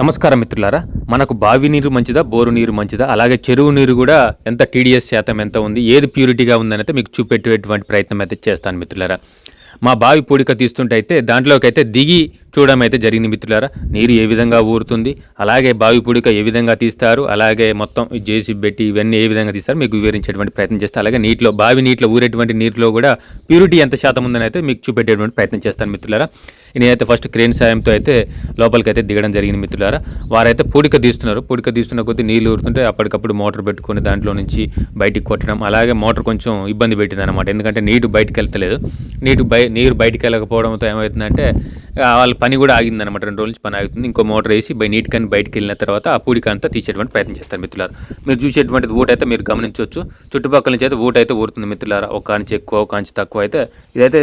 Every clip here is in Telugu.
నమస్కారం మిత్రులారా. మనకు బావి నీరు మంచిదా బోరు నీరు మంచిదా? అలాగే చెరువు నీరు కూడా ఎంత టీడీఎస్ శాతం ఎంత ఉంది ఏది ప్యూరిటీగా ఉందని అయితే మీకు చూపెట్టేటువంటి ప్రయత్నం అయితే చేస్తాను మిత్రులారా. మా బావి పూడిక తీస్తుంటే అయితే దాంట్లోకి అయితే దిగి చూడడం అయితే జరిగింది మిత్రులారా నీరు ఏ విధంగా ఊరుతుంది అలాగే బావి పుడిక ఏ విధంగా తీస్తారు అలాగే మొత్తం జేసీ పెట్టి ఇవన్నీ ఏ విధంగా తీస్తారు మీకు వివరించేటువంటి ప్రయత్నం చేస్తాను అలాగే నీటిలో బావి నీటిలో ఊరేటువంటి నీటిలో కూడా ప్యూరిటీ ఎంత శాతం ఉందని అయితే మీకు చూపెట్టేటువంటి ప్రయత్నం చేస్తాను మిత్రులారా. నేనైతే ఫస్ట్ క్రేన్ సాయంతో అయితే లోపలికి అయితే దిగడం జరిగింది మిత్రులారా. వారైతే పూడిక తీస్తున్నారు పూడిక తీస్తున్న కొద్దీ నీళ్ళు ఊరుతుంటే అప్పటికప్పుడు మోటార్ పెట్టుకొని దాంట్లో నుంచి బయటికి కొట్టడం అలాగే మోటార్ కొంచెం ఇబ్బంది పెట్టింది అనమాట ఎందుకంటే నీరు బయటికి వెళ్తలేదు నీరు బయ నీరు బయటికి వెళ్ళకపోవడంతో ఏమవుతుందంటే వాళ్ళు పని కూడా ఆగింది అనమాట రెండు రోజుల నుంచి పని ఆగుతుంది. ఇంకో మోటార్ వేసి బై నీట్ కానీ బయటికి వెళ్ళిన తర్వాత ఆ పూడిక అంతా తీసేటువంటి ప్రయత్నం చేస్తారు మిత్రులారా. మీరు చూసేటువంటి ఊట అయితే మీరు గమనించవచ్చు. చుట్టుపక్కల నుంచి అయితే ఊట అయితే ఊరుతుంది మిత్రులారా. ఒక కాంచి ఎక్కువ ఒక కాంచి తక్కువ అయితే. ఇదైతే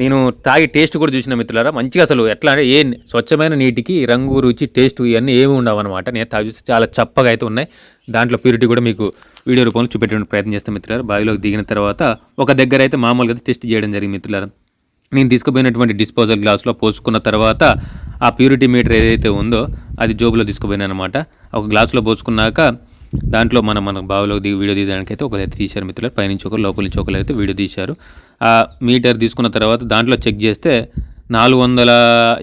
నేను తాగి టేస్ట్ కూడా చూసిన మిత్రులారా. మంచిగా అసలు ఎట్లా అంటే ఏ స్వచ్ఛమైన నీటికి రంగు రుచి టేస్ట్ ఇవన్నీ ఏమి ఉండవు అనమాట నేను తాగి చూస్తే చాలా చప్పగా అయితే ఉన్నాయి. దాంట్లో ప్యూరిటీ కూడా మీకు వీడియో రూపంలో చూపెట్టే ప్రయత్నం చేస్తాను మిత్రులారా. బావిలోకి దిగిన తర్వాత ఒక దగ్గర అయితే మామూలుగా అయితే టెస్ట్ చేయడం జరిగింది మిత్రులారా. నేను తీసుకుపోయినటువంటి డిస్పోజల్ గ్లాస్లో పోసుకున్న తర్వాత ఆ ప్యూరిటీ మీటర్ ఏదైతే ఉందో అది జోబులో తీసుకుపోయినా అనమాట ఒక గ్లాసులో పోసుకున్నాక దాంట్లో మనం మన బావిలో దిగి వీడియో తీయడానికైతే అయితే ఒకరైతే తీశారు మిత్రులు పైనుంచి ఒకరు లోపల నుంచి ఒకరు అయితే వీడియో తీశారు. ఆ మీటర్ తీసుకున్న తర్వాత దాంట్లో చెక్ చేస్తే నాలుగు వందల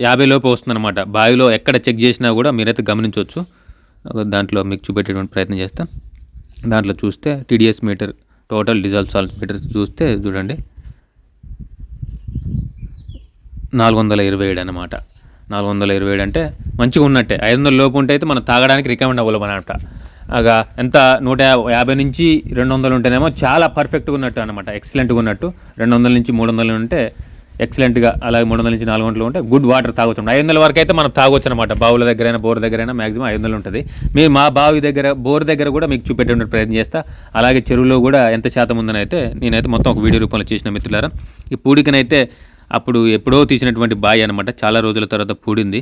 యాభై లోపు వస్తుందన్నమాట బావిలో ఎక్కడ చెక్ చేసినా కూడా మీరైతే గమనించవచ్చు. దాంట్లో మీకు చూపెట్టేటువంటి ప్రయత్నం చేస్తాం. దాంట్లో చూస్తే TDS meter total dissolve salt meter చూస్తే చూడండి. నాలుగు వందల ఇరవై ఏడు అనమాట నాలుగు వందల ఇరవై ఏడు అంటే మంచిగా ఉన్నట్టే ఐదు వందల లోపు ఉంటే అయితే మనం తాగడానికి రికమెండ్ అవ్వలేము అనమాట అగా ఎంత? నూట యాభై నుంచి రెండు వందలు ఉంటేనేమో చాలా పర్ఫెక్ట్గా ఉన్నట్టు అనమాట ఎక్సలెంట్గా ఉన్నట్టు రెండు వందల నుంచి మూడు వందలు ఉంటే ఎక్సలెంట్గా అలాగే మూడు వందల నుంచి నాలుగు వందలు ఉంటే గుడ్ వాటర్ తాగొచ్చు ఐదు వందల వరకు అయితే మనం తాగొచ్చు అనమాట బావుల దగ్గరైనా బోర్ దగ్గరైనా మ్యాక్సిమం ఐదు వందలు ఉంటుంది మీరు మా బావి దగ్గర బోర్ దగ్గర కూడా మీకు చూపెట్టేటువంటి ప్రయత్నం చేస్తా. అలాగే చెరువులో కూడా ఎంత శాతం ఉందని అయితే నేనైతే మొత్తం ఒక వీడియో రూపంలో చేసిన మిత్రులారా. ఈ పూడికనైతే అప్పుడు ఎప్పుడో తీసినటువంటి బాయ్ అనమాట చాలా రోజుల తర్వాత పూడింది.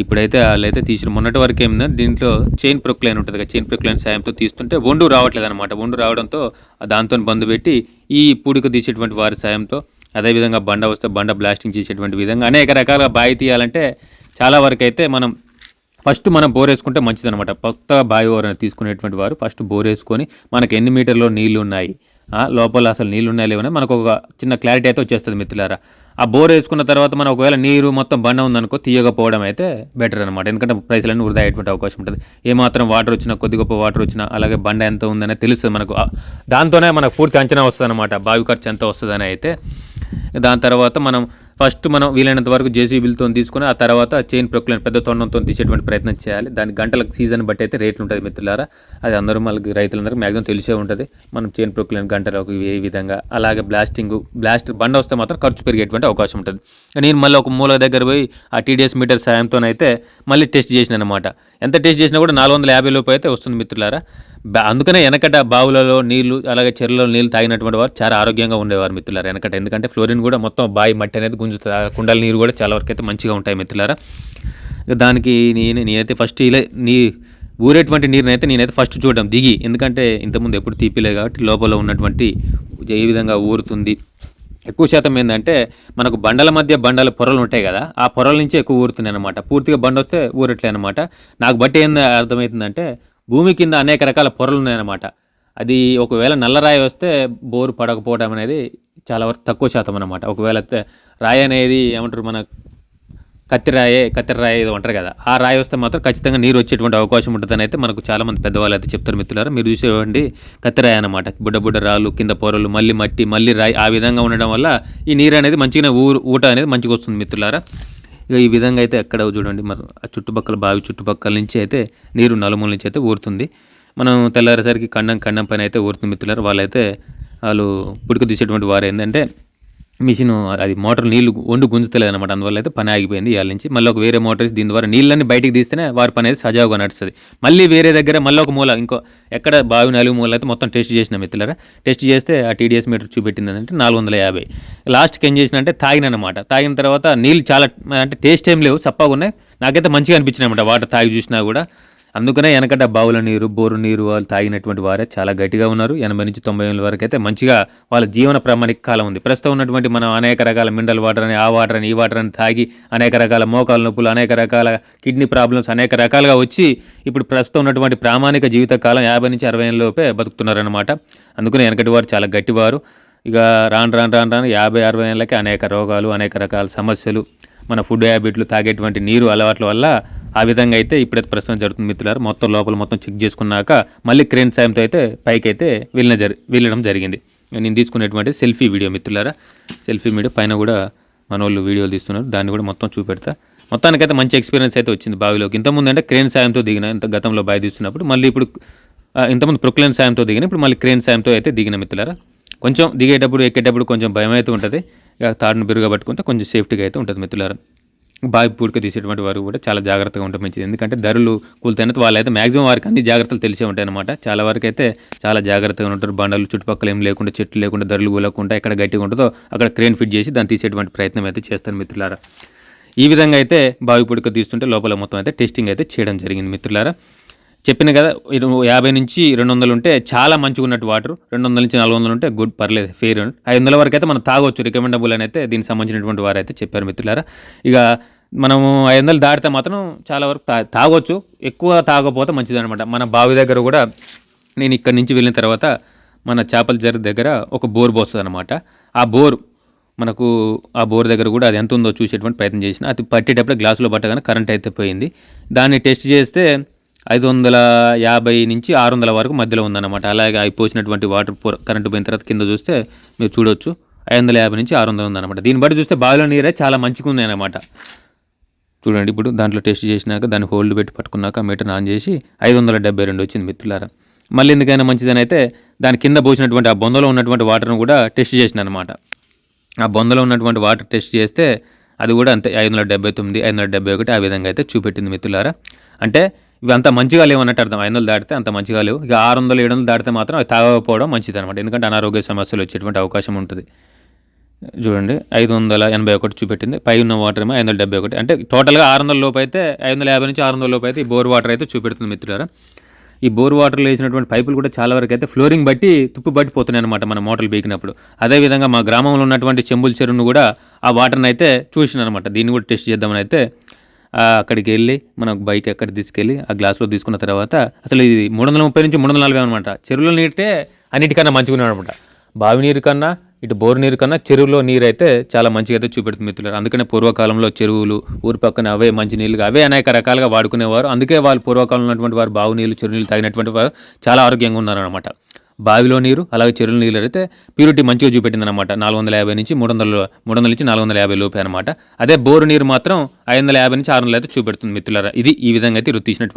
ఇప్పుడైతే వాళ్ళైతే తీసిన మొన్నటి వరకు ఏమిందో దీంట్లో చైన్ ప్రొక్లైన్ ఉంటుంది కదా చైన్ ప్రొక్లైన్ సాయంతో తీస్తుంటే వండు రావట్లేదు అనమాట వండు రావడంతో దాంతో బంధు పెట్టి ఈ పూడిక తీసేటువంటి వారి సాయంతో అదేవిధంగా బండ వస్తే బండ బ్లాస్టింగ్ చేసేటువంటి విధంగా అనేక రకాలుగా బావి తీయాలంటే చాలా వరకు అయితే మనం ఫస్ట్ మనం బోర్ వేసుకుంటే కొత్త బావి ఓర్ తీసుకునేటువంటి వారు ఫస్ట్ బోర్ వేసుకొని మనకు ఎన్ని మీటర్లో నీళ్ళు ఉన్నాయి లోపల అసలు నీళ్ళు ఉన్నాయా లేవని మనకు ఒక చిన్న క్లారిటీ అయితే వచ్చేస్తుంది మిత్రులారా. ఆ బోర్ వేసుకున్న తర్వాత మనం ఒకవేళ నీరు మొత్తం బండ ఉందనుకో తీయకపోవడం అయితే బెటర్ అనమాట ఎందుకంటే ప్రైస్లన్నీ వృధా అయ్యేటువంటి అవకాశం ఉంటుంది. ఏమాత్రం వాటర్ వచ్చినా కొద్ది గొప్ప వాటర్ వచ్చినా అలాగే బండ ఎంత ఉందనే తెలుస్తుంది మనకు. దాంతోనే మనకు పూర్తి అంచనా వస్తుంది అనమాట బావి ఖర్చు ఎంత వస్తుందని అయితే. దాని తర్వాత మనం ఫస్ట్ మనం వీలైనంత వరకు జేసీబీలతో తీసుకుని ఆ తర్వాత చైన్ ప్రొక్లైన్ పెద్ద తొండంతో తీసేటువంటి ప్రయత్నం చేయాలి. దాని గంటలకు సీజన్ బట్టి అయితే రేట్లు ఉంటుంది మిత్రులారా. అది అందరూ మనకి రైతులందరికీ మ్యాక్సిమం తెలిసే ఉంటుంది. మనం చైన్ ప్రొక్లైన్ గంటలకు ఏ విధంగా అలాగే బ్లాస్టింగ్ బ్లాస్ట్ బండ వస్తే మాత్రం ఖర్చు పెరిగేటువంటి అవకాశం ఉంటుంది. నేను మళ్ళీ ఒక మూల దగ్గర పోయి ఆ టీడీఎస్ మీటర్ సాయంతోనైతే మళ్ళీ టెస్ట్ చేసిన అనమాట ఎంత టెస్ట్ చేసినా కూడా నాలుగు వందల యాభై లోపు అయితే వస్తుంది మిత్రులారా. అందుకనే వెనకట బావులలో నీళ్ళు అలాగే చెరువులలో నీళ్ళు తాగినటువంటి వారు చాలా ఆరోగ్యంగా ఉండేవారు మిత్రులారా వెనకట ఎందుకంటే ఫ్లోరిన్ కూడా మొత్తం బావి మట్టి అనేది గుంజుతుంది కుండల నీరు కూడా చాలా వరకు అయితే మంచిగా ఉంటాయి మిత్రులారా. దానికి నేను నేనైతే ఫస్ట్ ఇలా నీ ఊరేటువంటి నీరునైతే నేనైతే ఫస్ట్ చూడడం దిగి. ఎందుకంటే ఇంతకుముందు ఎప్పుడు తీపిలే కాబట్టి లోపల ఉన్నటువంటి ఏ విధంగా ఊరుతుంది. ఎక్కువ శాతం ఏంటంటే మనకు బండల మధ్య బండల పొరలు ఉంటాయి కదా ఆ పొరల నుంచి ఎక్కువ ఊరుతున్నాయి అనమాట పూర్తిగా బండ వస్తే ఊరట్లే అనమాట నాకు బట్టి ఏం అర్థమవుతుందంటే భూమి కింద అనేక రకాల పొరలు ఉన్నాయన్నమాట. అది ఒకవేళ నల్లరాయి వస్తే బోరు పడకపోవడం అనేది చాలా వరకు తక్కువ శాతం అనమాట ఒకవేళ రాయి అనేది ఏమంటారు మన కత్తిరాయే కత్తిరాయి ఏదో అంటారు కదా ఆ రాయి వస్తే మాత్రం ఖచ్చితంగా నీరు వచ్చేటువంటి అవకాశం ఉంటుందని అయితే మనకు చాలామంది పెద్దవాళ్ళు అయితే చెప్తారు మిత్రులారా. మీరు చూసేవండి కత్తిరాయి అనమాట బుడ్డ బుడ్డ రాళ్ళు కింద పొరలు మళ్ళీ మట్టి మళ్ళీ రాయి ఆ విధంగా ఉండడం వల్ల ఈ నీరు అనేది మంచిగా ఊరు ఊట అనేది మంచిగా వస్తుంది మిత్రులారా. ఇక ఈ విధంగా అయితే ఎక్కడ చూడండి మరి ఆ చుట్టుపక్కల బావి చుట్టుపక్కల నుంచి అయితే నీరు నలుమూల నుంచి అయితే ఊరుతుంది. మనం తెల్లారేసరికి కండం కండం పైన అయితే ఊరుతుంది మిత్రులారు. వాళ్ళైతే వాళ్ళు పుడుకు తీసేటువంటి వారు ఏంటంటే మిషన్ అది మోటార్ నీళ్ళు వండు గుంజుతలేదు అనమాట అందువల్ల అయితే పని ఆగిపోయింది ఇవాళ నుంచి. మళ్ళీ ఒక వేరే మోటార్ దీని ద్వారా నీళ్ళని బయటికి తీస్తేనే వారి పని అనేది సజావుగా నడుస్తుంది. మళ్ళీ వేరే దగ్గర మళ్ళీ ఒక మూల ఇంకో ఎక్కడ బావి నాలుగు మూల అయితే మొత్తం టెస్ట్ చేసిన మిత్రులరా. టెస్ట్ చేస్తే ఆ టీడీఎస్ మీటర్ చూపెట్టింది అంటే నాలుగు వందల యాభై. లాస్ట్కి ఏం చేసిన అంటే తాగినమాట తాగిన తర్వాత నీళ్ళు చాలా అంటే టేస్ట్ ఏం లేవు చప్పగా ఉన్నాయి. నాకైతే మంచిగా అనిపించినాయి అనమాట వాటర్ తాగి చూసినా కూడా. అందుకనే వెనకట బావుల నీరు బోరు నీరు వాళ్ళు తాగినటువంటి వారే చాలా గట్టిగా ఉన్నారు. ఎనభై నుంచి తొంభై ఏళ్ళ వరకు అయితే మంచిగా వాళ్ళ జీవన ప్రామాణిక కాలం ఉంది. ప్రస్తుతం ఉన్నటువంటి మనం అనేక రకాల మినరల్ వాటర్ అని ఆ వాటర్ అని ఈ వాటర్ అని తాగి అనేక రకాల మోకాల నొప్పులు అనేక రకాల కిడ్నీ ప్రాబ్లమ్స్ అనేక రకాలుగా వచ్చి ఇప్పుడు ప్రస్తుతం ఉన్నటువంటి ప్రామాణిక జీవిత కాలం యాభై నుంచి అరవై ఏళ్ళలోపే బతుకుతున్నారనమాట అందుకని వెనకటి వారు చాలా గట్టివారు. ఇక రాను రాను రాను రాను యాభై అరవై ఏళ్ళకి అనేక రోగాలు అనేక రకాల సమస్యలు మన ఫుడ్ హ్యాబిట్లు తాగేటువంటి నీరు అలవాట్ల వల్ల ఆ విధంగా అయితే ఇప్పుడైతే ప్రస్తుతం జరుగుతుంది మిత్రులారు. మొత్తం లోపల మొత్తం చెక్ చేసుకున్నాక మళ్ళీ క్రేన్ సాయంతో అయితే పైకి అయితే వెళ్ళిన జరి వెళ్ళడం జరిగింది. నేను తీసుకునేటువంటి సెల్ఫీ వీడియో మిత్రులారా. సెల్ఫీ వీడియో పైన కూడా మన వాళ్ళు వీడియోలు తీస్తున్నారు. దాన్ని కూడా మొత్తం చూపెడతా. మొత్తానికైతే మంచి ఎక్స్పీరియన్స్ అయితే వచ్చింది బావిలోకి. ఇంతకుముందు అంటే క్రేన్ సాయంతో దిగిన ఇంత గతంలో బావి తీస్తున్నప్పుడు మళ్ళీ ఇప్పుడు ఇంతకుముందు ప్రొక్లేన్ సాయంతో దిగిన ఇప్పుడు మళ్ళీ క్రేన్ సాయంతో అయితే దిగిన మిత్రులారా. కొంచెం దిగేటప్పుడు ఎక్కేటప్పుడు కొంచెం భయం అయితే ఉంటుంది. ఇక తాడును బిరుగా పట్టుకుంటే కొంచెం సేఫ్టీగా అయితే ఉంటుంది మిత్రులారా. బావి పూడిక తీసేటువంటి వారు కూడా చాలా జాగ్రత్తగా ఉండటం మంచిది. ఎందుకంటే ధరలు కూలితేనే వాళ్ళైతే మాక్సిమం వారికి అన్ని జాగ్రత్తలు తెలిసే ఉంటాయి అనమాట చాలా వరకు అయితే చాలా జాగ్రత్తగా ఉంటారు. బండలు చుట్టుపక్కల ఏం లేకుండా చెట్లు లేకుండా ధరలు కూలకుండా ఎక్కడ గట్టిగా ఉంటుందో అక్కడ క్రేన్ ఫిట్ చేసి దాన్ని తీసేటువంటి ప్రయత్నం అయితే చేస్తారు మిత్రులారా. ఈ విధంగా అయితే బావి పుడక తీస్తుంటే లోపల మొత్తం అయితే టెస్టింగ్ అయితే చేయడం జరిగింది మిత్రులారా. చెప్పిన కదా యాభై నుంచి రెండు వందలు ఉంటే చాలా మంచిగా ఉన్నట్టు వాటర్ రెండు వందల నుంచి నాలుగు వందలు ఉంటే గుడ్ పర్లేదు ఫెయిర్. ఐదు వందల వరకు అయితే మనం తాగొచ్చు. రికమెండబుల్ అని అయితే దీనికి సంబంధించినటువంటి వారు అయితే చెప్పారు మిత్రులారా. ఇక మనము ఐదు వందలు దాటితే మాత్రం చాలా వరకు తా తాగొచ్చు. ఎక్కువ తాగకపోతే మంచిదనమాట మన బావి దగ్గర కూడా నేను ఇక్కడి నుంచి వెళ్ళిన తర్వాత మన చేపల జర దగ్గర ఒక బోర్ పోస్తుంది అనమాట ఆ బోర్ మనకు ఆ బోర్ దగ్గర కూడా అది ఎంత ఉందో చూసేటువంటి ప్రయత్నం చేసిన. అది పట్టేటప్పుడు గ్లాసులో పట్టగానే కరెంట్ అయితే పోయింది. దాన్ని టెస్ట్ చేస్తే ఐదు వందల యాభై నుంచి ఆరు వందల వరకు మధ్యలో ఉందన్నమాట. అలాగే అవి పోసినటువంటి వాటర్ పో కరెంటు పోయిన తర్వాత కింద చూస్తే మీరు చూడొచ్చు. ఐదు వందల యాభై నుంచి ఆరు వందలు ఉందన్నమాట. దీన్ని బట్టి చూస్తే బావిలో నీరే చాలా మంచిగా ఉంది అనమాట చూడండి ఇప్పుడు దాంట్లో టెస్ట్ చేసినాక దాన్ని హోల్డ్ పెట్టి పట్టుకున్నాక మీటర్ ఆన్ చేసి ఐదు వందల డెబ్బై రెండు వచ్చింది మిత్రులారా. మళ్ళీ ఎందుకైనా మంచిదని అయితే దాని కింద పోసినటువంటి ఆ బొందలో ఉన్నటువంటి వాటర్ను కూడా టెస్ట్ చేసిన అనమాట ఆ బొందలో ఉన్నటువంటి వాటర్ టెస్ట్ చేస్తే అది కూడా అంతే ఐదు వందల డెబ్బై తొమ్మిది ఐదు వందల డెబ్బై ఒకటి ఆ విధంగా అయితే చూపెట్టింది మిత్రులారా. అంటే ఇవి అంత మంచిగా లేవు అన్నట్టు అర్థం. ఐదు వందలు దాటితే అంత మంచిగా లేవు. ఇక ఆరు వందలు ఏడు వందలు దాటితే మాత్రం అవి తాగకపోవడం మంచిది అనమాట ఎందుకంటే అనారోగ్య సమస్యలు వచ్చేటువంటి అవకాశం ఉంటుంది. చూడండి ఐదు వందల ఎనభై ఒకటి చూపెట్టింది. పై ఉన్న వాటర్ ఏమో ఐదు వందల డెబ్బై ఒకటి. అంటే టోటల్గా ఆరు వందల లోపు అయితే ఐదు వందల యాభై నుంచి ఆరు వందల లోపు అయితే ఈ బోర్ వాటర్ అయితే చూపెడుతుంది మిత్రులారా. ఈ బోర్ వాటర్లో వేసినటువంటి పైపులు కూడా చాలా వరకు అయితే ఫ్లోరింగ్ బట్టి తుప్పు పట్టిపోతున్నాయి అనమాట మన మోటార్లు బీకినప్పుడు. అదేవిధంగా మా గ్రామంలో ఉన్నటువంటి చెంబుల చెరువును కూడా ఆ వాటర్ని అయితే చూసిన అనమాట దీన్ని కూడా టెస్ట్ చేద్దామని అయితే అక్కడికి వెళ్ళి మన బైక్ ఎక్కడ తీసుకెళ్ళి ఆ గ్లాస్లో తీసుకున్న తర్వాత అసలు ఇది మూడు వందల ముప్పై నుంచి మూడు వందల నలభై అనమాట చెరువులో నీటే అన్నిటికన్నా మంచిగా అనమాట బావి నీరు కన్నా ఇటు బోరు నీరు కన్నా చెరువులో నీరు అయితే చాలా మంచిగా అయితే చూపెడుతుంది మిత్రులు అందుకనే పూర్వకాలంలో చెరువులు ఊరి పక్కన అవే మంచి నీళ్ళుగా అవే అనేక రకాలుగా వాడుకునేవారు. అందుకే వాళ్ళు పూర్వకాలంలో ఉన్నటువంటి వారు బావు నీళ్ళు చెరువు నీళ్ళు తాగినటువంటి వారు చాలా ఆరోగ్యంగా ఉన్నారనమాట బావిలో నీరు అలాగే చెరువుల నీళ్ళు అయితే ప్యూరిటీ మంచిగా చూపెట్టింది అనమాట నాలుగు వందల యాభై నుంచి మూడు వందల మూడు వందల నుంచి నాలుగు వందల యాభై లోపే అనమాట అదే బోరు నీరు మాత్రం ఐదు వందల యాభై నుంచి ఆరు వందలు అయితే చూపెడుతుంది మిత్రులారా. ఇది ఈ విధంగా అయితే రుత్ తీసినటువంటి